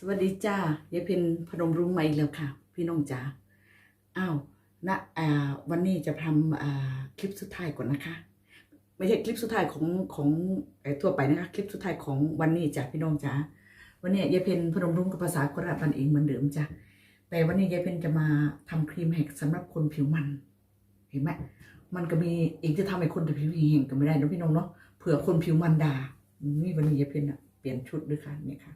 สวัสดีจ้ายายเพ็ญพนมรุ้งมาอีกแล้วค่ะ พี่น้องจ๋าอ้าวณอ่าวันนี้จะทำอ่าคลิปสุดท้ายก่อนนะคะ ไม่ใช่คลิปสุดท้ายของของไอทั่วไปนะคะ คลิปสุดท้ายของวันนี้จ้ะพี่น้องจ๋าวันนี้ยายเพ็ญพนมรุ้งกับภาษาโคราชพันเองเหมือนเดิมจ้ะแต่วันนี้ยายเพ็ญจะมาทำครีมแหกสำหรับคนผิวมัน เห็นไหมมันก็มีอีกจะทำให้คนผิวแห้งก็ไม่ได้นะพี่น้องเนาะเผื่อคนผิวมันด่านี่วันนี้ยายเพ็ญอะเปลี่ยนชุดด้วยค่ะเนี่ยค่ะ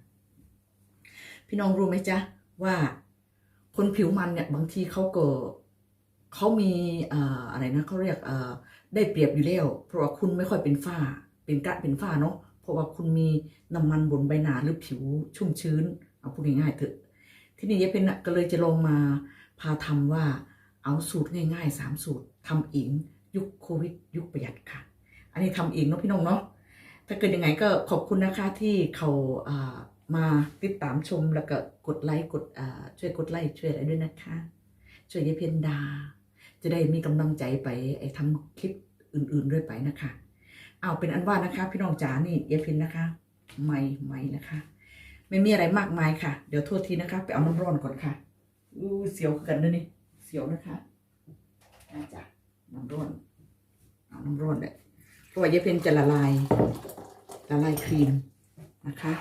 พี่น้องรู้ไหมจ๊ะว่าคนผิวมันเนี่ยบางทีเขาก็เขามีอะไรนะเขาเรียกได้เปรียบอยู่แล้ว เพราะว่าคุณไม่ค่อยเป็นฝ้า เป็นกระเป็นฝ้าเนาะเพราะว่าคุณมีน้ำมันบนใบหน้าหรือผิวชุ่มชื้น เอาพูดง่ายๆเถอะที่นี่ยายเป็นก็เลยจะลองมาพาทำว่าเอาสูตรง่ายๆสามสูตรทำเองยุคโควิด ยุคประหยัดค่ะ อันนี้ทำเองเนาะพี่น้องเนาะถ้าเกิดยังไงก็ขอบคุณนะคะที่เขาอ่า มาติดตามชมแล้วก็กดไลค์กดช่วยกดไลค์ช่วยอะไรด้วยนะคะ ช่วยยายเพนดา จะได้มีกำลังใจไปไอ้ทำคลิปอื่น ๆด้วยไปนะคะ เอาเป็นอันว่านะคะ พี่น้องจ๋านี่ยายเพนนะคะ ไม่ไม่นะคะ ไม่มีอะไรมากมายค่ะ เดี๋ยวโทษทีนะคะ ไปเอาน้ำร้อนก่อนค่ะอู้เสียวกันด้วยนี่เสียวนะคะอาจ้ะน้ำร้อนเอาน้ำร้อนเลยเพราะว่ายายเพนจะละลายละลายครีมนะคะ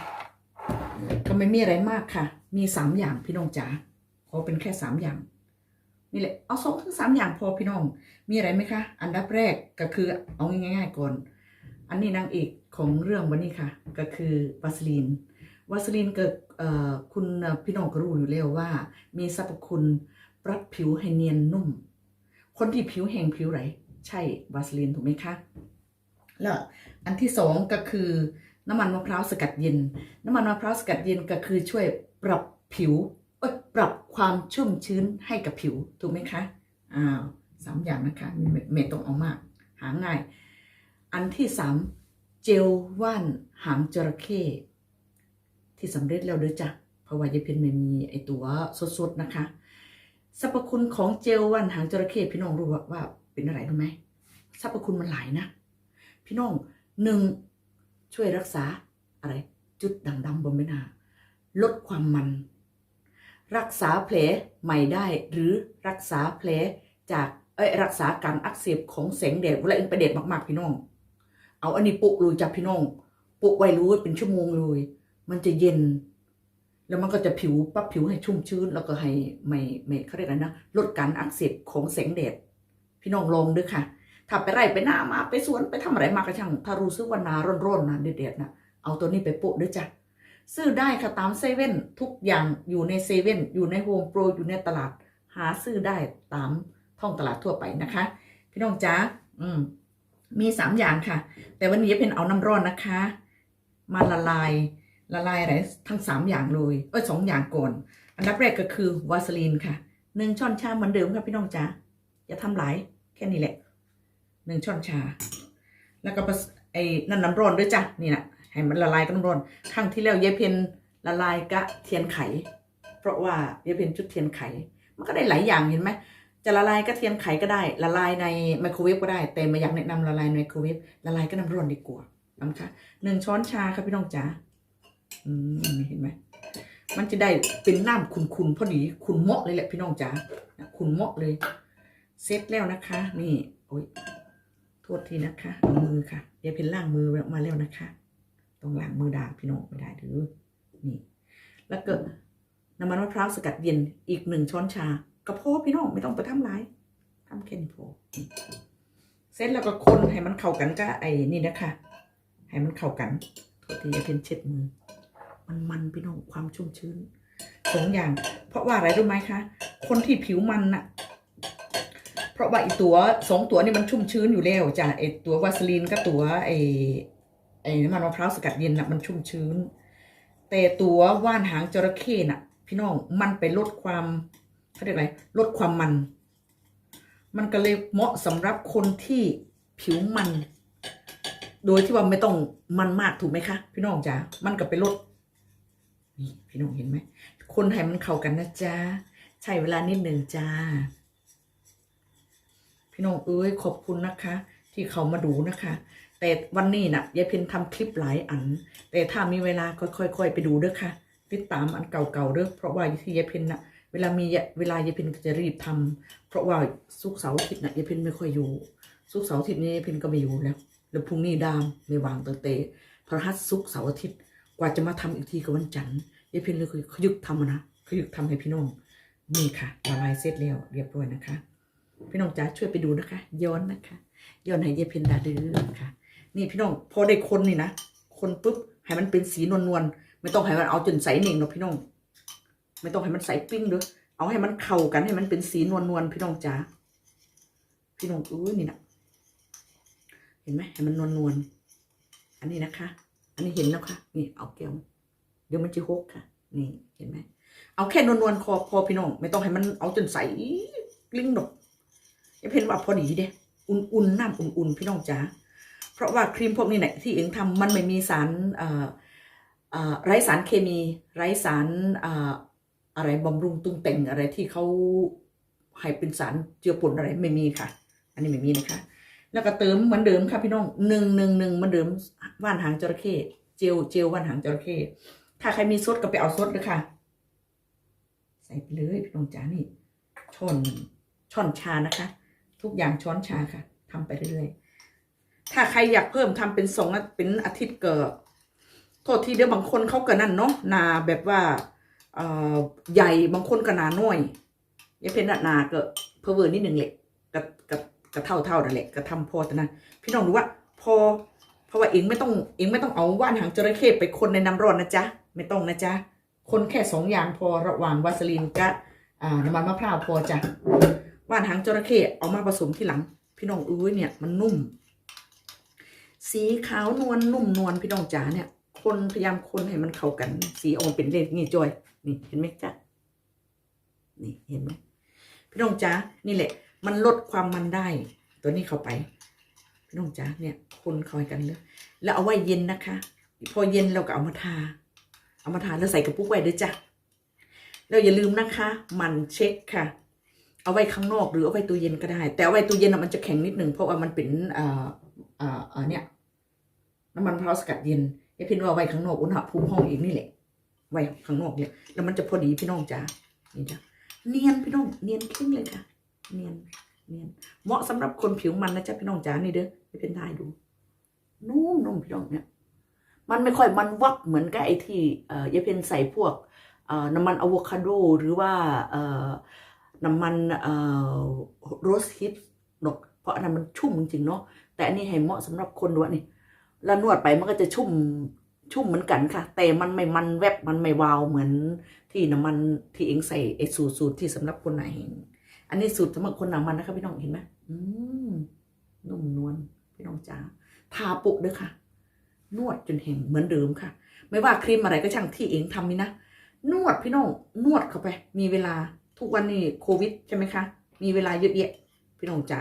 ก็ไม่มีอะไรมากค่ะ มีสามอย่างพี่น้องจ๋าขอเป็นแค่สามอย่างนี่แหละเอาสองถึงสามอย่างพอพี่น้อง มีอะไรไหมคะอันดับแรกก็คือเอาง่ายๆก่อน อันนี้นางเอกของเรื่องวันนี้ค่ะ ก็คือวาสลีนวาสลีนเกิดคุณพี่น้องก็รู้อยู่แล้วว่า มีสรรพคุณปรับผิวให้เนียนนุ่ม คนที่ผิวแห้งผิวไหรใช่วาสลีนถูกไหมคะ แล้วอันที่สองก็คือ น้ำมันมะพร้าวสกัดเย็น น้ำมันมะพร้าวสกัดเย็นก็คือช่วยปรับผิวเอ้ยปรับความชุ่มชื้นให้กับผิวถูกไหมคะอ้าวสามอย่างนะคะไม่ไม่ต้องเอามาก หาง่าย อันที่สามเจลว่านหางจระเข้ที่สำเร็จแล้วเด้อจ้ะเพราะว่ายายเพนไม่มีไอตัวสดๆนะคะสรรพคุณของเจลว่านหางจระเข้พี่น้องรู้ว่าว่าเป็นอะไรรู้ไหมสรรพคุณมันหลายนะ พี่น้องหนึ่ง ช่วยรักษาอะไร จุดด่างดำบนใบหน้า ลดความมัน รักษาแผลใหม่ได้หรือรักษาแผลจากเอ้ยรักษาการอักเสบของแสงแดดเวลาเอ็นไปแดดมากๆพี่น้อง เอาอันนี้ปุกเลยจ้ะพี่น้อง ปุกไว้รู้เป็นชั่วโมงเลย มันจะเย็น แล้วมันก็จะผิวปั๊บผิวให้ชุ่มชื้น แล้วก็ให้ไม่ไม่เขาเรียกอะไรนะลดการอักเสบของแสงแดด พี่น้องลองด้วยค่ะ ถ้าไปไร่ไปหน้ามาไปสวนไปทำอะไรมากระช่างถ้ารู้สึกว่านาร้อนๆนะเด็ดๆนะเอาตัวนี้ไปโปะด้วยจ้ะซื้อได้ค่ะตามเซเว่นทุกอย่างอยู่ในเซเว่นอยู่ในโฮมโปรอยู่ในตลาด หาซื้อได้ตามท้องตลาดทั่วไปนะคะ พี่น้องจ๊ะอืม มีสามอย่างค่ะ แต่วันนี้เป็นเอาน้ำร้อนนะคะ มาละลายละลายอะไรทั้งสามอย่างเลยเอ้ยสองอย่างก่อน อันดับแรกก็คือวาสลีนค่ะหนึ่งช้อนชาเหมือนเดิมค่ะพี่น้องจ๊ะอย่าทำหลายแค่นี้แหละ หนึ่งช้อนชา แล้วก็ไอ้นั่นน้ำร้อนด้วยจ้ะนี่นะให้มันละลายกับน้ำร้อนครั้งที่แล้วยายเพนละลายกะเทียนไข เพราะว่ายายเพนจุดเทียนไข มันก็ได้หลายอย่างเห็นไหมจะละลายกระเทียมไขก็ได้ ละลายในไมโครเวฟก็ได้ แต่ไม่อยากแนะนำละลายในไมโครเวฟละลายก็น้ำร้อนดีกว่านะคะหนึ่งช้อนชาครับพี่น้องจ๋าอืมเห็นไหมมันจะได้เป็นน้ำขุนๆพอดีขุนเหมาะเลยแหละพี่น้องจ๋าขุนเหมาะเลยเสร็จแล้วนะคะ นี่โอ้ย ทษทีนะคะมือค่ะยายเพนล้างมือมาแล้วนะคะต้องล้างมือด่างพี่น้องไม่ได้หรือนี่ แล้วก็น้ำมันมะพร้าวสกัดเย็นอีกหนึ่งช้อนชากระเพาะพี่น้องไม่ต้องไปทำร้ายทำแค่นี้พอเสร็จแล้วก็คนให้มันเข้ากันก็ไอ้นี่นะคะ ให้มันเข้ากันโทษทียายเพนเช็ดมือ มันมันพี่น้องความชุ่มชื้นสองอย่าง เพราะว่าอะไรรู้ไหมคะ คนที่ผิวมันน่ะ เพราะว่าไอตัวสองตัวนี่มันชุ่มชื้นอยู่แล้วจ้ะไอตัววาสลีนกับตัวไอไอน้ำมันมะพร้าวสกัดเย็นน่ะมันชุ่มชื้น แต่ตัวว่านหางจระเข้น่ะ พี่น้องมันไปลดความเขาเรียกอะไรลดความมัน มันก็เลยเหมาะสำหรับคนที่ผิวมัน โดยที่ว่าไม่ต้องมันมากถูกไหมคะพี่น้องจ๋ามันก็ไปลดนี่พี่น้องเห็นไหมคนให้มันเข้ากันนะจ๊ะใช้เวลานิดหนึ่งจ้า พี่น้องเอ้ยขอบคุณนะคะ ที่เขามาดูนะคะ แต่วันนี้น่ะยายเพนทำคลิปหลายอัน แต่ถ้ามีเวลาก็ค่อยๆไปดูเด้อค่ะ ติดตามอันเก่าๆเด้อเพราะว่าที่ยายเพนน่ะเวลามีเวลายายเพนก็จะรีบทำเพราะว่าสุกเสาร์อาทิตย์น่ะยายเพนไม่ค่อยอยู่สุกเสาร์อาทิตย์นี้ยายเพนก็ไม่อยู่แล้วแล้วพรุ่งนี้ดามไม่วางเต่พระหัสสุกเสาร์อาทิตย์กว่าจะมาทำอีกทีก็วันจันทร์ยายเพนเลยขยึกทำอะนะขยึกทำให้พี่น้องนี่ค่ะละลายเสร็จแล้วเรียบร้อยนะคะ พี่น้องจ๋าช่วยไปดูนะคะ ย้อนนะคะ ย้อนให้ยายเพนดาดื้อค่ะ นี่พี่น้องพอได้คนนี่นะ คนปุ๊บให้มันเป็นสีนวลๆไม่ต้องให้มันเอาจนใสเน่งหรอกพี่น้อง ไม่ต้องให้มันใสปิ้งเด้อเอาให้มันเข้ากันให้มันเป็นสีนวลนวลๆพี่น้องจ๋าพี่น้องอุ้ยนี่นะเห็นไหมให้มันนวลนวลๆอันนี้นะคะ อันนี้เห็นแล้วค่ะ นี่เอาแก้วเดี๋ยวมันจะหกค่ะ นี่เห็นไหมเอาแค่นวลนวลๆคอพอพี่น้อง ไม่ต้องให้มันเอาจนใสกลิ้งดอก เพนว่าพอดีเด้อุ่นๆน้ำอุ่นๆพี่น้องจ๋าเพราะว่าครีมพวกนี้เนี่ยที่เองทำมันไม่มีสารไร้สารเคมี ไร้สารอะไรบำรุงตุงแต่งอะไรที่เขาให้เป็นสารเจือปนอะไรไม่มีค่ะ อันนี้ไม่มีนะคะ แล้วก็เติมเหมือนเดิมค่ะพี่น้องหนึ่งหนึ่งหนึ่งเหมือนเดิมว่านหางจระเข้เจลเจลว่านหางจระเข้ถ้าใครมีซดก็ไปเอาซดเลยค่ะ ใส่ไปเลยพี่น้องจ๋านี่ช้อนช้อนชานะคะ ทุกอย่างช้อนชาค่ะทำไปเรื่อยๆถ้าใครอยากเพิ่มทำเป็นสองเป็นอาทิตย์เกิดโทษทีเดี๋ยวบางคนเขาก็นั่นเนาะนาแบบว่าเอ่อใหญ่บางคนก็นาน้อยยังเป็นนาเก็เพอเวอร์นิดหนึ่งแหละกับกับกับเท่าเท่านั่นแหละก็ทำพอแต่นั้นพี่น้องดูว่าพอเพราะว่าเองไม่ต้องเองไม่ต้องเอาว่านหางจระเข้ไปคนในน้ำร้อนนะจ๊ะไม่ต้องนะจ๊ะคนแค่สองอย่างพอระหว่างวาสลีนกับน้ำมันมะพร้าวพอจ้ะ ว่านหางจระเข้เอามาผสมที่หลัง พี่น้องอุ้ยเนี่ยมันนุ่ม สีขาวนวลนุ่มนวลพี่น้องจ๋าเนี่ย คนพยายามคนให้มันเข้ากัน สีออกมเป็นเลขนี่จอย นี่เห็นไหมจ๊ะนี่เห็นไหมพี่น้องจ๋านี่แหละ มันลดความมันได้ ตัวนี้เข้าไป พี่น้องจ๋าเนี่ย คนเข้ากันเลยแล้วเอาไว้เย็นนะคะ พอเย็นเราก็เอามาทา เอามาทาแล้วใส่กระปุกไว้ด้วยจ้ะแล้วอย่าลืมนะคะ มันเช็คค่ะ เอาไว้ข้างนอกหรือเอาไว้ตู้เย็นก็ได้ แต่เอาไว้ตู้เย็นมันจะแข็งนิดหนึ่งเพราะว่ามันเป็นอ่อเอ่อเอ่อเนี่ยน้ำมันพร้าวสกัดเย็นไอ้พี่น้องเอาไว้ข้างนอกอุณหภูมิห้องเองนี่แหละ ไว้ข้างนอกเนี่ยแล้วมันจะพอดีพี่น้องจ้านี่จ้ะเนียนพี่น้องเนียนขึ้นเลยค่ะเนียนเนียนเหมาะสำหรับคนผิวมันนะจ๊ะพี่น้องจ้านี่เด้อไม่เป็นได้ดูนุ่มนุ่มพี่น้องเนี่ยมันไม่ค่อยมันวับเหมือนกับไอ้ที่เอ่อยายเพนใส่พวกเอ่อน้ำมันอะโวคาโดหรือว่าเอ่อ น้ำมันเอ่อโรสฮิปดอกเพราะอันนั้นมันชุ่มจริงเนาะแต่อันนี้ให้เหมาะสำหรับคนด้วยนี่แล้วนวดไปมันก็จะชุ่มชุ่มเหมือนกันค่ะ แต่มันไม่มันแวบมันไม่วาวเหมือนที่น้ำมันที่เองใส่ไอ้สูตรสูตรที่สำหรับคนไหนเองอันนี้สูตรสำหรับคนหนามันนะคะพี่น้องเห็นไหมอืมนุ่มนวลพี่น้องจ๋าทาปุกด้วยค่ะ นวดจนแห้งเหมือนเดิมค่ะ ไม่ว่าครีมอะไรก็ช่างที่เองทำนี่นะนวดพี่น้องนวดเข้าไป มีเวลา ทุกวันนี้โควิดใช่ไหมคะ มีเวลาเยอะแยะ พี่น้องจ๋า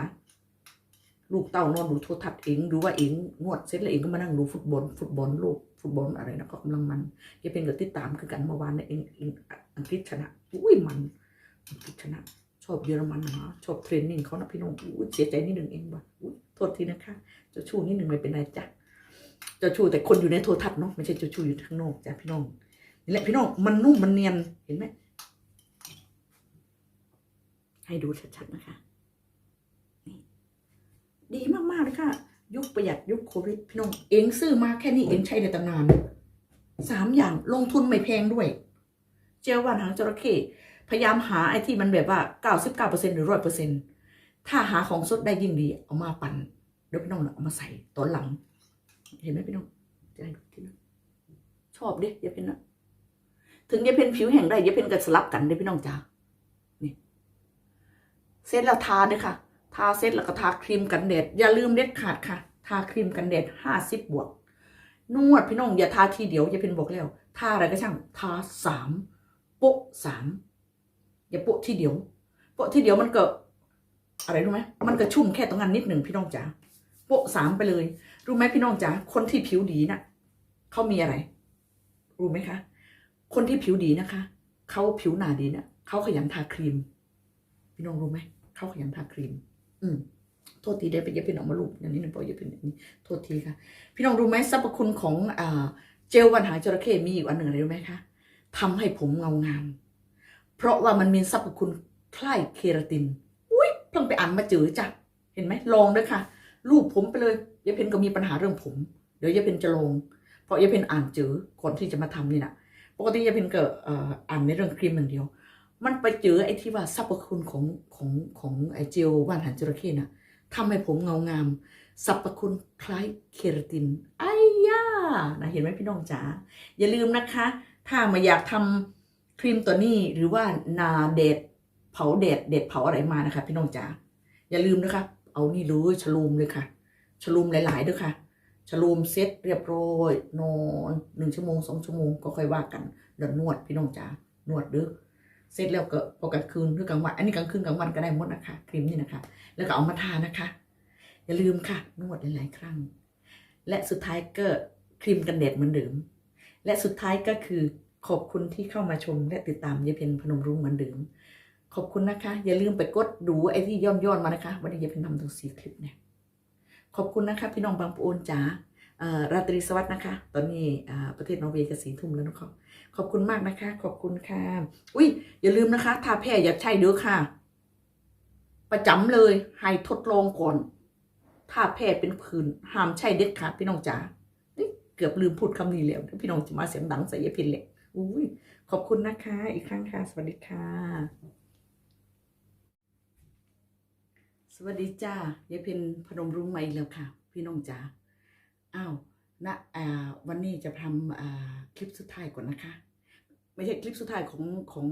ลูกเต้านอนดูโทรทัศน์เองดูว่าเองนวดเสร็จแล้วเองก็มานั่งดูฟุตบอลฟุตบอลโลกฟุตบอลอะไรนะก็กำลังมันแกเป็นกับติดตามคือกันเมื่อวานเนี่ยเองเองอังกฤษชนะอุ้ยมันอังกฤษชนะชอบเยอรมันนะชอบเทรนนิ่งเขานะพี่น้องอุ้ยเสียใจนิดหนึ่งเองว่ะอุ้ยโทษทีนะคะเจะชูนิดหนึ่งไม่เป็นไรจ้ะเจะชูแต่คนอยู่ในโทรทัศน์เนาะไม่ใช่เจะชูอยู่ข้างนอกจ้ะพี่น้องนี่แหละพี่น้องมันนุ่มมันเนียนเห็นไหม ให้ดูชัดๆนะคะดีมากๆเลยค่ะ ยุคประหยัดยุคโควิดพี่น้องเองซื้อมาแค่นี้เองใช้ได้ตั้งนานสามอย่างลงทุนไม่แพงด้วย เจลว่านหางจระเข้พยายามหาไอ้ที่มันแบบว่าเก้าสิบเก้าเปอร์เซ็นหรือร้อยเปอร์เซ็นถ้าหาของสดได้ยิ่งดี เอามาปั่นเดี๋ยวพี่น้องเอามาใส่ตอนหลัง เห็นไหมพี่น้องจะให้ดูที่นั่นชอบดิยายเพนนะถึงยายเพนผิวแห้งได้ยายเพนก็สลับกันเด้พี่น้องจ้า เสร็จแล้วทาด้วยค่ะ ทาเสร็จแล้วก็ทาครีมกันแดด อย่าลืมเด็ดขาดค่ะ ทาครีมกันแดดห้าสิบบวก นวดพี่น้องอย่าทาทีเดียวอย่าเป็นบอกแล้ว ทาอะไรก็ช่าง ทาสามโปะสามอย่าโปะทีเดียว โปะทีเดียวมันก็อะไรรู้ไหมมันก็ชุ่มแค่ตรงนั้นนิดหนึ่งพี่น้องจ๋าโปะสามไปเลย รู้ไหมพี่น้องจ๋าคนที่ผิวดีน่ะเขามีอะไร รู้ไหมคะ คนที่ผิวดีนะคะเขาผิวหนาดีน่ะเขาขยันทาครีม พี่น้องรู้ไหม เขาขยันทาครีม อืมโทษทีได้ไปเย็บเป็นออกมาลูกอย่างนี้หนึ่งปอเย็บเป็นอย่างนี้โทษทีค่ะ พี่น้องรู้ไหมสรรพคุณของอ่าเจลวันหางจระเข้มีอีกอันหนึ่งอะไรรู้ไหมคะทำให้ผมเงางาม เพราะว่ามันมีสรรพคุณคล้ายเคราติน อุ้ยเพิ่งไปอ่านมาเจอจ้ะเห็นไหมลองด้วยค่ะรูปผมไปเลยยายเพนก็มีปัญหาเรื่องผม เดี๋ยวยายเพนจะลง เพราะยายเพนอ่านเจอก่อนที่จะมาทำนี่นะปกติยายเพนก็เอ่ออ่านในเรื่องครีมอย่างเดียว มันไปเจอไอ้ที่ว่าสรรพคุณของของของไอ้เจลว่านหางจระเข้น่ะทำให้ผมเงางามสรรพคุณคล้ายเคราตินไอ้ย่านะเห็นไหมพี่น้องจ๋าอย่าลืมนะคะ ถ้ามาอยากทำครีมตัวนี้หรือว่านาเดดเผาเดดเดดเผาอะไรมานะคะ พี่น้องจ๋าอย่าลืมนะคะ เอานี่เลยฉลูมเลยค่ะฉลูมหลายๆด้วยค่ะฉลูมเซ็ตเรียบร้อยนอนหนึ่งชั่วโมงสองชั่วโมงก็ค่อยว่ากันเดี๋ยวนวดพี่น้องจ๋านวดเด้อ เสร็จแล้วก็พอกลางคืนหรือกลางวัน อันนี้กลางคืนกลางวันก็ได้หมดนะคะครีมนี่นะคะ แล้วก็เอามาทานะคะ อย่าลืมค่ะนวดหลาย ๆ ครั้ง และสุดท้ายก็ครีมกันแดดเหมือนเดิม และสุดท้ายก็คือขอบคุณที่เข้ามาชมและติดตามยายเพนพนมรุ้งเหมือนเดิม ขอบคุณนะคะ อย่าลืมไปกดดูไอ้ที่ย้อนย้อนมานะคะ วันนี้ยายเพนทำทั้งสี่คลิปเนี่ย ขอบคุณนะคะ พี่น้องบางปูนจ๋า ราตรีสวัสดิ์นะคะ ตอนนี้ประเทศนอร์เวย์ก็สีทุ่มแล้วนะครับขอบคุณมากนะคะ ขอบคุณค่ะอุ้ยอย่าลืมนะคะทาแพรอย่าใช่เด้อค่ะ ประจำเลยให้ทดลองก่อนทาแพรเป็นผื่นห้ามใช่เด็ดขาดพี่น้องจ๋าเกือบลืมพูดคำนี้แล้วพี่น้องจะมาเสียงดังใส่ยายพินเลยอุ้ยขอบคุณนะคะ อีกครั้งค่ะ สวัสดีค่ะ สวัสดีจ้ายายพินพนมรุ้งมาอีกแล้วค่ะ พี่น้องจ๋า อ้าวนะวันนี้จะทำคลิปสุดท้ายก่อนนะคะ ไม่ใช่คลิปสุดท้ายของของ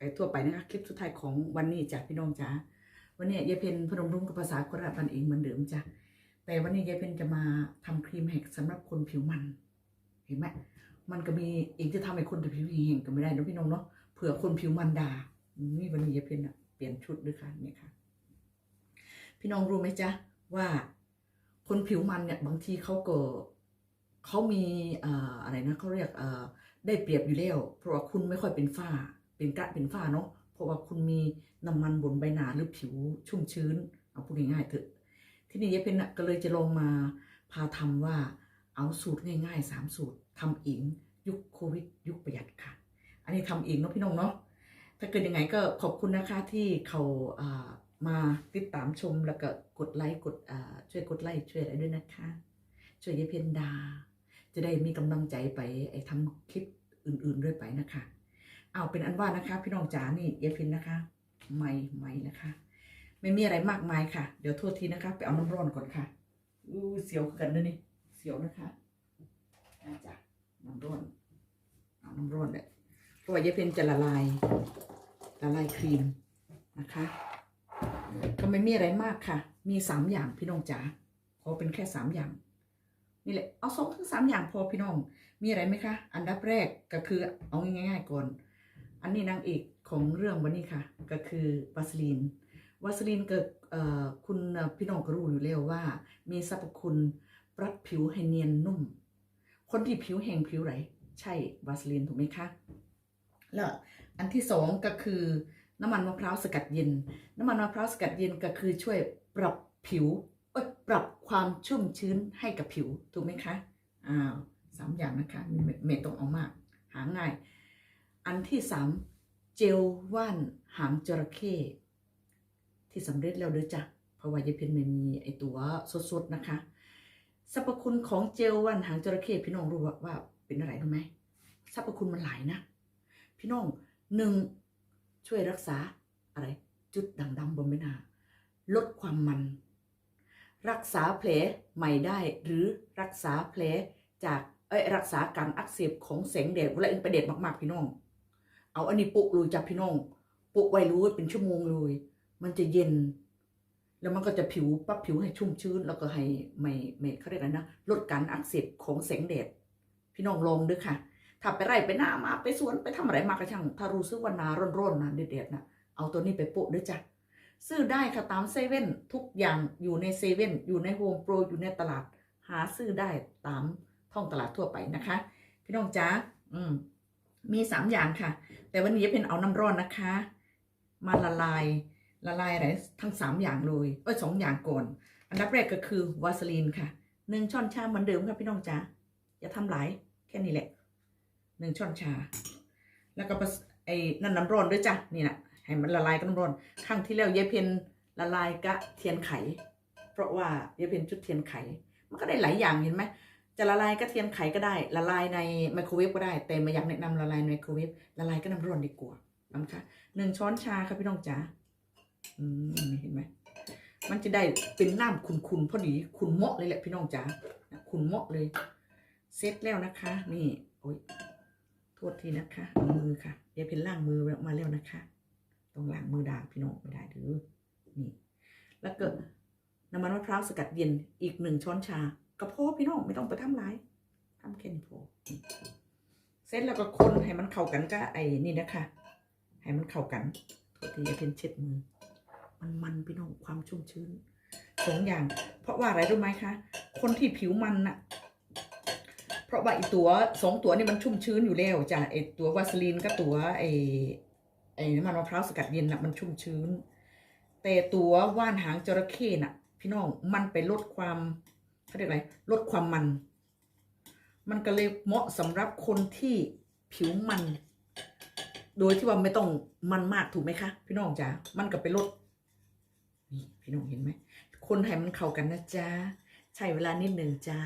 อทั่วไปนะคะ คลิปสุดท้ายของวันนี้จ้ะพี่น้องจ๋าวันนี้ยายเพนพนมรุ้งกับภาษาโคราชบันเองเหมือนเดิมจ้ะแต่วันนี้ยายเพนจะมาทำครีมแห้งสำหรับคนผิวมัน เห็นไหมมันก็มีอีกจะทำให้คนผิวแห้งก็ไม่ได้นะพี่น้องเนาะเผื่อคนผิวมันด่านี่วันนี้ยายเพนอะเปลี่ยนชุดด้วยค่ะเนี่ยค่ะ พี่น้องรู้ไหมจ๊ะว่า คนผิวมันเนี่ยบางทีเขาก็เขามีออะไรนะเขาเรียกได้เปรียบอยู่แล้ว เพราะว่าคุณไม่ค่อยเป็นฝ้า เป็นกระเป็นฝ้าเนาะเพราะว่าคุณมีน้ำมันบนใบหน้าหรือผิวชุ่มชื้นเอาพูดง่ายๆเถอะ ที่นี่ยายเพนน่ะก็เลยจะลองมาพาทำว่าเอาสูตรง่ายๆสามสูตรทำเองยุคโควิด ยุคประหยัดค่ะ อันนี้ทำเองเนาะพี่น้องเนาะถ้าเกิดยังไงก็ขอบคุณนะคะที่เขาอ่า มาติดตามชมแล้วก็กดไลค์กดช่วยกดไลค์ช่วยอะไรด้วยนะคะ ช่วยยายเพนดา จะได้มีกำลังใจไปไอ้ทำคลิปอื่นๆด้วยไปนะคะ เอาเป็นอันว่านะคะ พี่น้องจ๋านี่ยายเพนนะคะ ไม่ไม่นะคะ ไม่มีอะไรมากมายค่ะ เดี๋ยวโทษทีนะคะ ไปเอาน้ำร้อนก่อนค่ะอู้เสียวกันนะนี่เสียวนะคะอาจ้ะน้ำร้อนเอาน้ำร้อนเลยเพราะว่ายายเพนจะละลายละลายครีมนะคะ ก็ไม่มีอะไรมากค่ะ มีสามอย่างพี่น้องจ๋าขอเป็นแค่สามอย่างนี่แหละเอาสองถึงสามอย่างพอพี่น้อง มีอะไรไหมคะ อันดับแรกก็คือเอาง่าย ๆ ก่อน อันนี้นางเอกของเรื่องวันนี้ค่ะ ก็คือวาสลีนวาสลีนเกิดคุณพี่น้องก็รู้อยู่แล้วว่า มีสรรพคุณปรับผิวให้เนียนนุ่ม คนที่ผิวแห้งผิวไหรใช่วาสลีนถูกไหมคะ แล้วอันที่สองก็คือ น้ำมันมะพร้าวสกัดเย็น น้ำมันมะพร้าวสกัดเย็นก็คือช่วยปรับผิวปรับความชุ่มชื้นให้กับผิวถูกไหมคะอ้าวสามอย่างนะคะไม่ไม่ต้องเอามาก หาง่าย อันที่สามเจลว่านหางจระเข้ที่สำเร็จแล้วเด้อจ้ะเพราะว่ายายเพนไม่มีไอตัวสดๆนะคะสรรพคุณของเจลว่านหางจระเข้พี่น้องรู้ว่าว่าเป็นอะไรรู้ไหมสรรพคุณมันหลายนะ พี่น้องหนึ่ง ช่วยรักษาอะไร จุดด่างดำบนใบหน้า ลดความมัน รักษาแผลใหม่ได้หรือรักษาแผลจากเอ้ยรักษาการอักเสบของแสงแดดเวลาอ็นไปแดดมากๆพี่น้อง เอาอันนี้ปุกเลยจับพี่น้อง ปุกไว้รู้ว่าเป็นชั่วโมงเลย มันจะเย็น แล้วมันก็จะผิวปรับผิวให้ชุ่มชื้น แล้วก็ให้ไม่ไม่เขาเรียกอะไรนะลดการอักเสบของแสงแดดพี่น้องลองด้วยค่ะ ถ้าไปไร่ไปหน้ามาไปสวนไปทำอะไรมากระช่างถ้ารู้สึกว่าหนาร้อนๆนะเด็ดๆนะเอาตัวนี้ไปโปะด้วยจ้ะซื้อได้ค่ะตามเซเว่นทุกอย่างอยู่ในเซเว่นอยู่ในโฮมโปรอยู่ในตลาด หาซื้อได้ตามท้องตลาดทั่วไปนะคะ พี่น้องจ๋าอืมมีสามอย่างค่ะ แต่วันนี้เป็นเอาน้ำร้อนนะคะ มาละลายละลายอะไรทั้งสามอย่างเลยเอ้ยสองอย่างก่อน อันดับแรกก็คือวาสลีนค่ะหนึ่งช้อนชาเหมือนเดิมค่ะพี่น้องจ๋าอย่าทำหลายแค่นี้แหละ หนึ่งช้อนชา แล้วก็ไอ้นั่นน้ำร้อนด้วยจ้ะนี่นะให้มันละลายกับน้ำร้อนครั้งที่แล้วยายเพนละลายกะเทียนไข เพราะว่ายายเพนจุดเทียนไข มันก็ได้หลายอย่างเห็นไหมจะละลายกระเทียมไขก็ได้ ละลายในไมโครเวฟก็ได้ แต่ไม่อยากแนะนำละลายในไมโครเวฟละลายก็น้ำร้อนดีกว่านะคะหนึ่งช้อนชาค่ะพี่น้องจ๋าอืมเห็นไหมมันจะได้เป็นน้ำขุ่นๆพอดีขุ่นเหมาะเลยแหละพี่น้องจ๋าขุ่นเหมาะเลย เสร็จแล้วนะคะ นี่โอ้ย โทษทีนะคะมือค่ะยายเพนล้างมือมาแล้วนะคะต้องล้างมือด่างพี่น้องไม่ได้เด้อนี่แล้วก็น้ำมันมะพร้าวสกัดเย็นอีกหนึ่งช้อนชาก็พอพี่น้องไม่ต้องไปทำร้ายทำแค่นี้พอเสร็จแล้วก็คนให้มันเข้ากันก็ไอ้นี่นะคะให้มันเข้ากันโทษทียายเพนเช็ดมือ มันมันพี่น้องความชุ่มชื้นสองอย่าง เพราะว่าอะไรรู้ไหมคะ คนที่ผิวมันน่ะ เพราะว่าไอตัวสองตัวนี่มันชุ่มชื้นอยู่แล้วจ้ะไอตัววาสลีนกับตัวไอไอน้ำมันมะพร้าวสกัดเย็นน่ะมันชุ่มชื้น แต่ตัวว่านหางจระเข้น่ะ พี่น้องมันไปลดความเขาเรียกอะไรลดความมัน มันก็เลยเหมาะสำหรับคนที่ผิวมัน โดยที่ว่าไม่ต้องมันมากถูกไหมคะพี่น้องจ๋ามันก็ไปลดนี่พี่น้องเห็นไหมคนให้มันเข้ากันนะจ๊ะใช้เวลานิดหนึ่งจ้า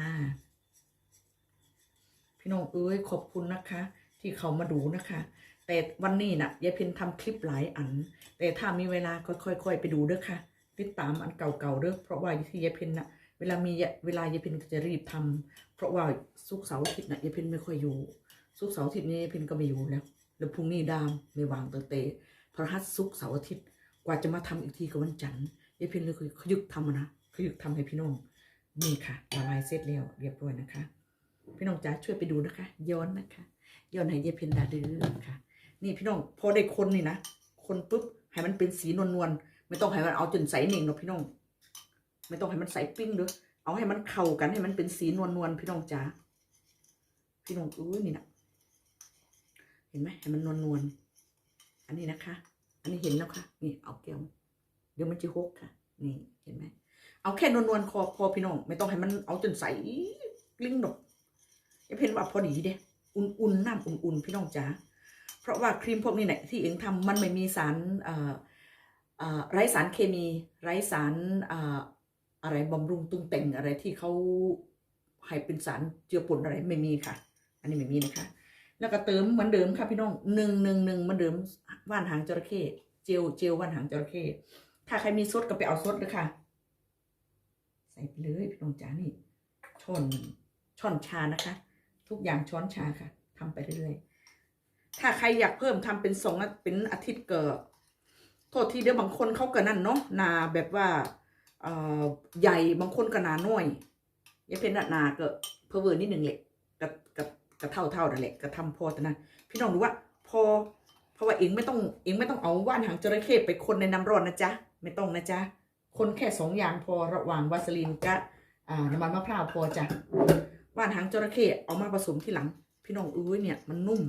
พี่น้องเอ้ยขอบคุณนะคะ ที่เขามาดูนะคะ แต่วันนี้น่ะยายเพ็ญทำคลิปหลายอัน แต่ถ้ามีเวลาก็ค่อยๆไปดูเด้อค่ะ ติดตามอันเก่าๆเด้อเพราะว่าที่ยายเพ็ญน่ะเวลามีเวลายายเพ็ญก็จะรีบทำเพราะว่าสุกเสาร์อาทิตย์น่ะยายเพ็ญไม่ค่อยอยู่สุกเสาร์อาทิตย์นี้ยายเพ็ญก็ไม่อยู่แล้วแล้วพรุ่งนี้ดามไม่วางเตอเตะพระหัสสุกเสาร์อาทิตย์กว่าจะมาทำอีกทีก็วันจันทร์ยายเพ็ญเลยคือขยึกทำนะขยึกทำให้พี่น้องนี่ค่ะละลายเสร็จแล้วเรียบร้อยนะคะ พี่น้องจ๋าช่วยไปดูนะคะ ย้อนนะคะ ย้อนให้ยายเพ็ญดาดื้อค่ะ นี่พี่น้องพอได้คนนี่นะคนปุ๊บให้มันเป็นสีนวลนวลๆไม่ต้องให้มันเอาจนใสเน่งหรอกพี่น้อง ไม่ต้องให้มันใสปิ้งด้อเอาให้มันเข้ากันให้มันเป็นสีนวลนวลๆพี่น้องจ๋าพี่น้องอุ้ยนี่นะเห็นไหมให้มันนวลนวลๆอันนี้นะคะ อันนี้เห็นแล้วค่ะนี่เอาแก้วเดี๋ยวมันจะหกค่ะ นี่เห็นไหมเอาแค่นวลนวลๆคอพอพี่น้อง ไม่ต้องให้มันเอาจนใสกลิ้งดอก เพ้นว่าพอดีเด้อุ่นๆน้ำอุ่นๆพี่น้องจ๋าเพราะว่าครีมพวกนี้เนี่ยที่เองทำมันไม่มีสารไร้สารเคมีไร้สารอะไรบำรุงตุงแต่งอะไรที่เขาให้เป็นสารเจือปนอะไรไม่มีค่ะ อันนี้ไม่มีนะคะ แล้วก็เติมเหมือนเดิมค่ะพี่น้องหนึ่งหนึ่งหนึ่งเหมือนเดิมว่านหางจระเข้เจลเจลว่านหางจระเข้ถ้าใครมีซดก็ไปเอาซดเลยค่ะ ใส่ไปเลยพี่น้องจ๋านี่ช้อนช้อนชานะคะ ทุกอย่างช้อนชาค่ะทำไปเรื่อยๆ ถ้าใครอยากเพิ่มทำเป็นสองเป็นอาทิตย์เกิดโทษทีเดี๋ยวบางคนเขาก็นั่นเนาะนาแบบว่าเอ่อใหญ่บางคนก็นาน้อยยายเพนน่ะนาเก็เพิ่มเวอร์นิดหนึ่งแหละกับกับกับเท่าเท่านั่นแหละก็ทำพอแต่นั้นพี่น้องรู้ว่าพอเพราะว่าเองไม่ต้องเองไม่ต้องเอาว่านหางจระเข้ไปคนในน้ำร้อนนะจ๊ะไม่ต้องนะจ๊ะคนแค่สองอย่างพอระหว่างวาสลีนกับอ่าน้ำมันมะพร้าวพอจ้ะ ว่านหางจระเข้เอามาผสมที่หลัง พี่น้องอุ้ยเนี่ยมันนุ่ม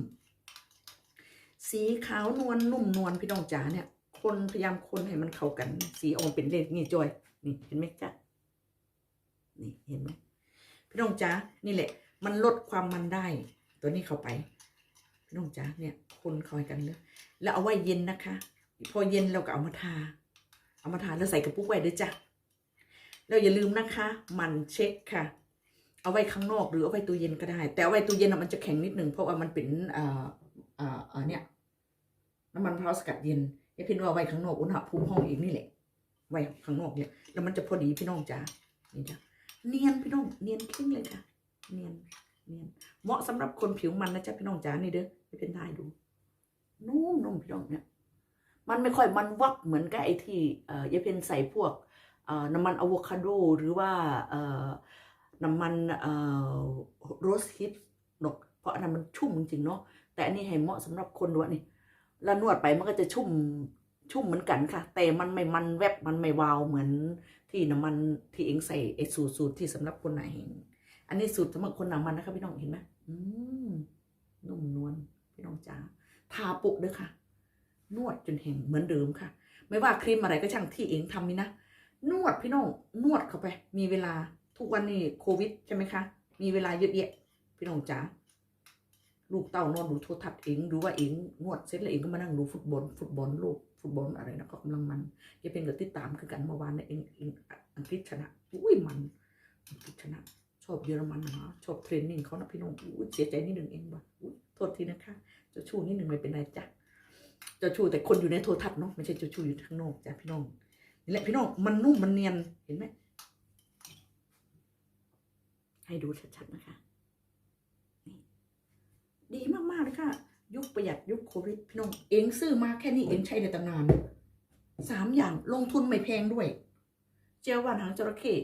สีขาวนวลนุ่มนวลพี่น้องจ๋าเนี่ย คนพยายามคนให้มันเข้ากัน สีออกมเป็นเลนนี่จอยนี่เห็นไหมจ๊ะนี่เห็นไหมพี่น้องจ๋านี่แหละ มันลดความมันได้ ตัวนี้เข้าไป พี่น้องจ๋าเนี่ย คนเข้ากันเลยแล้วเอาไว้เย็นนะคะ พอเย็นเราก็เอามาทา เอามาทาแล้วใส่กระปุกไว้ด้วยจ้ะแล้วอย่าลืมนะคะ มันเช็คค่ะ เอาไว้ข้างนอกหรือเอาไว้ตู้เย็นก็ได้ แต่เอาไว้ตู้เย็นมันจะแข็งนิดหนึ่งเพราะว่ามันเป็นเอ่อเอ่อเอ่อเนี่ยน้ำมันพร้าวสกัดเย็นอย่าเพิ่งว่าไว้ข้างนอกอุณหภูมิห้องอีกนี่แหละไว้ข้างนอกเนี่ยแล้วมันจะพอดีพี่น้องจ๋านี่จ้ะเนียนพี่น้องเนียนคลิ้งเลยค่ะเนียนเนียนเหมาะสำหรับคนผิวมันนะจ๊ะพี่น้องจ๋านี่เด้อให้เป็นได้ดู นุ่มนุ่มพี่น้องเนี่ยมันไม่ค่อยมันวับเหมือนกับไอ้ที่เอ่อยายเพนใส่พวกเอ่อน้ำมันอะโวคาโดหรือว่าเอ่อ น้ำมันเอ่อโรสฮิปดอกเพราะอันนั้นมันชุ่มจริงเนาะแต่อันนี้ให้เหมาะสำหรับคนนวดนี่แล้วนวดไปมันก็จะชุ่มชุ่มเหมือนกันค่ะ แต่มันไม่มันแวบมันไม่วาวเหมือนที่น้ำมันที่เองใส่ไอ้สูตรสูตรที่สำหรับคนไหนอันนี้สูตรสำหรับคนหนามันนะคะพี่น้องเห็นไหมอืมนุ่มนวลพี่น้องจ๋าทาปุกด้วยค่ะ นวดจนแห้งเหมือนเดิมค่ะ ไม่ว่าครีมอะไรก็ช่างที่เองทำนี่นะนวดพี่น้องนวดเข้าไป มีเวลา ทุกวันนี้โควิดใช่ไหมคะ มีเวลาเยอะแยะพี่น้องจ๋าลูกเต้านอนดูโทรทัศน์เองดูว่าเองนวดเสร็จแล้วเองก็มานั่งดูฟุตบอลฟุตบอลโลกฟุตบอลอะไรนะก็กำลังมันยายเป็นก็ติดตามคือกันเมื่อวานเนี่ยเองเองอังกฤษชนะอุ้ยมันอังกฤษชนะ ชอบเยอรมันนะชอบเทรนนิ่งเขานะพี่น้องอุ้ยเสียใจนิดหนึ่งเองว่ะอุ้ยโทษทีนะคะจ้าชู้นิดหนึ่งไม่เป็นไรจ้ะจ้าชู้แต่คนอยู่ในโทรทัศน์เนาะไม่ใช่จ้าชู้อยู่ข้างนอกจ้ะพี่น้องนี่แหละพี่น้องมันนุ่มมันเนียนเห็นไหม ให้ดูชัดๆนะคะดีมากๆเลยค่ะ ยุคประหยัดยุคโควิดพี่น้อง เองซื้อมาแค่นี้เองใช้ได้ตั้งนานสามอย่างลงทุนไม่แพงด้วย เจลว่านหางจระเข้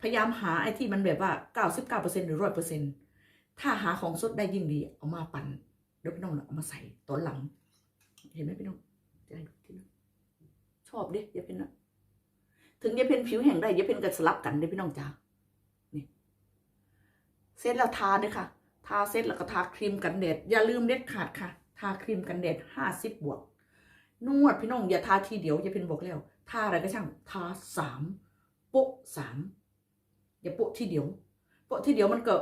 พยายามหาไอ้ที่มันแบบว่าเก้าสิบเก้าเปอร์เซ็นหรือร้อยเปอร์เซ็นถ้าหาของสดได้ยิ่งดี เอามาปั่นเดี๋ยวพี่น้องเอามาใส่ตอนหลัง เห็นไหมพี่น้องจะให้ดูที่น้องชอบดิยายเพนนะถึงยายเพนผิวแห้งได้ยายเพนก็สลับกันเด้พี่น้องจ้า เสร็จแล้วทาด้วยค่ะ ทาเสร็จแล้วก็ทาครีมกันแดด อย่าลืมเด็ดขาดค่ะ ทาครีมกันแดดห้าสิบบวก นวดพี่น้องอย่าทาทีเดียวอย่าเป็นบอกแล้ว ทาอะไรก็ช่าง ทาสามโปะสามอย่าโปะทีเดียว โปะทีเดียวมันก็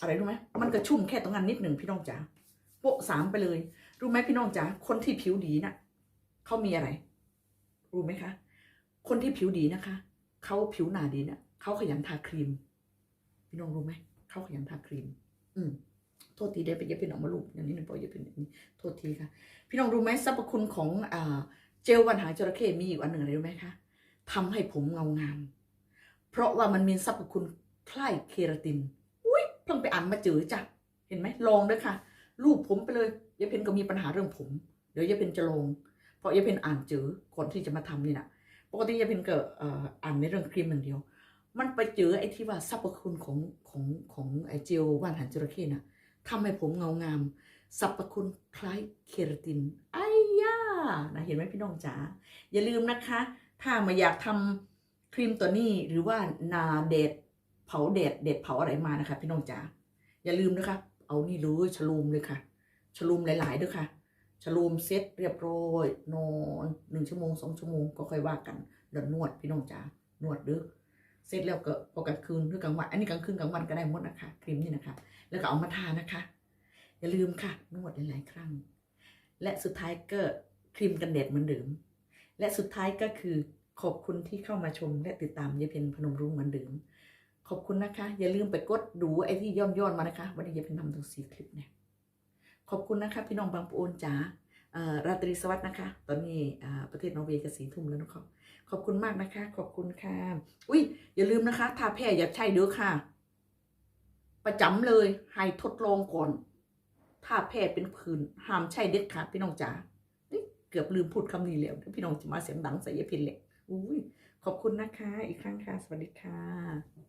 อะไรรู้ไหมมันก็ชุ่มแค่ตรงนั้นนิดหนึ่งพี่น้องจ๋า โปะสามไปเลย รู้ไหมพี่น้องจ๋า คนที่ผิวดีน่ะเขามีอะไร รู้ไหมคะ คนที่ผิวดีนะคะ เขาผิวหนาดีเนี่ยเขาขยันทาครีม พี่น้องรู้ไหมเขาขยันทาครีม อืมโทษทีได้ไปเย็บเป็นออกมาลูกอย่างนี้หนึ่งพอเย็บเป็นอย่างนี้โทษทีค่ะ พี่น้องรู้ไหมสรรพคุณของอ่าเจลวันหางจระเข้มีอยู่อันหนึ่งอะไรรู้ไหมคะทำให้ผมเงางาม เพราะว่ามันมีสรรพคุณคล้ายเคราติน อุ้ยเพิ่งไปอ่านมาเจอจ้ะเห็นไหมลองด้วยค่ะรูปผมไปเลยยายเพนก็มีปัญหาเรื่องผม เดี๋ยวยายเพนจะลองเพราะยายเพนอ่านเจอก่อนที่จะมาทำนี่นะปกติยายเพนก็เอ่ออ่านในเรื่องครีมอย่างเดียว มันไปเจอไอ้ที่ว่าสรรพคุณของของของไอเจลว่านหางจระเข้น่ะทำให้ผมเงางาม สรรพคุณคล้ายเคราตินไอ้ย่านะเห็นไหมพี่น้องจ๋าอย่าลืมนะคะ ถ้ามาอยากทำครีมตัวนี้หรือว่านาเดดเผาเดดเดดเผาอะไรมานะคะ พี่น้องจ๋าอย่าลืมนะคะ เอานี่เลยฉลูมเลยค่ะฉลูมหลายๆด้วยค่ะฉลูมเซ็ตเรียบร้อยนอนหนึ่งชั่วโมงสองชั่วโมงก็ค่อยว่ากันแล้วนวดพี่น้องจ๋านวดด้อ เสร็จแล้วก็พอกลางคืนหรือกลางวัน อันนี้กลางคืนกลางวันก็ได้หมดนะคะครีมนี่นะคะ แล้วก็เอามาทานะคะ อย่าลืมค่ะนวดหลายๆครั้ง และสุดท้ายก็ครีมกันแดดเหมือนเดิม และสุดท้ายก็คือขอบคุณที่เข้ามาชมและติดตามยายเพนพนมรุ้งเหมือนเดิม ขอบคุณนะคะ อย่าลืมไปกดดูไอ้ที่ย่อนย่อนมานะคะวันนี้ยายเพนทำทั้งสี่คลิปเนี่ยขอบคุณนะคะ พี่น้องบางปูโอนจ๋า ราตรีสวัสดิ์นะคะ ตอนนี้ประเทศนอร์เวย์ก็สีทุ่มแล้วนะครับขอบคุณมากนะคะ ขอบคุณค่ะ อุ้ยอย่าลืมนะคะทาแพ้อย่าใช่เด้อค่ะ ประจำเลยให้ทดลองก่อน ถ้าแพ้เป็นผื่นห้ามใช่เด็ดขาดพี่น้องจ๋าเอ้ยเกือบลืมพูดคำนี้แล้วพี่น้องจะมาเสียงดังใส่ยายเพินเลยอุ้ยขอบคุณนะคะ อีกครั้งค่ะ สวัสดีค่ะ